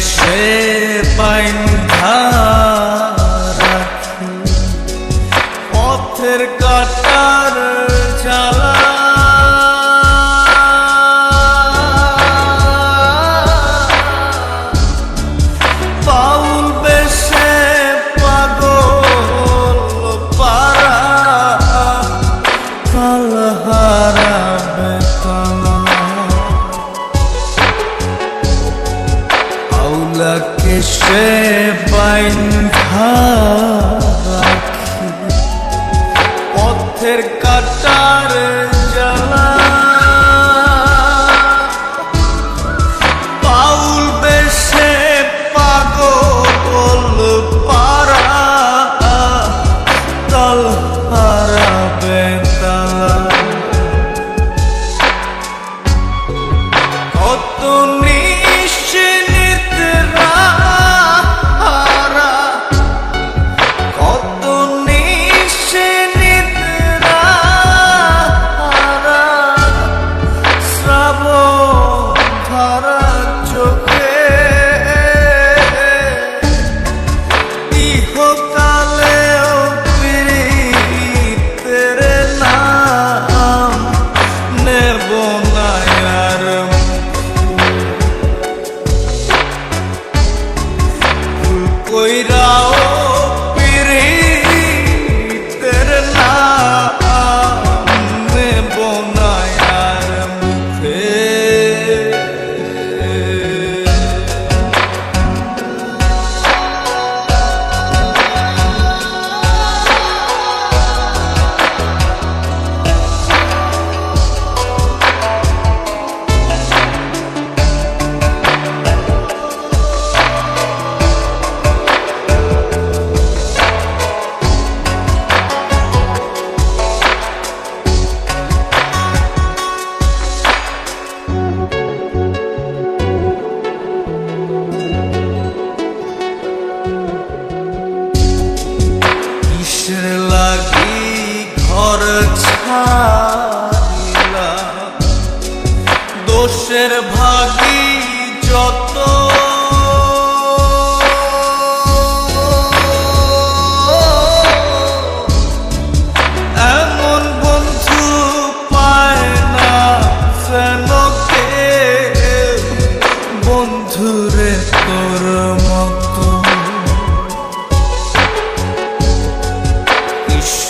সে পাইনি। গাছের কাটারে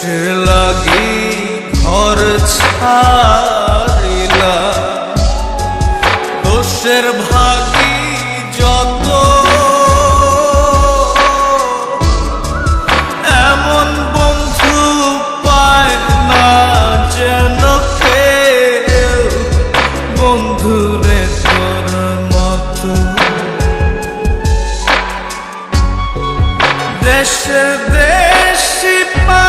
কিসের লাগি ঘর ছাড়িলা। দোষের ভাগি যত। এমন বন্ধু পায় না যেন কেউ। বন্ধুরে মতো। দেশে দেশি পা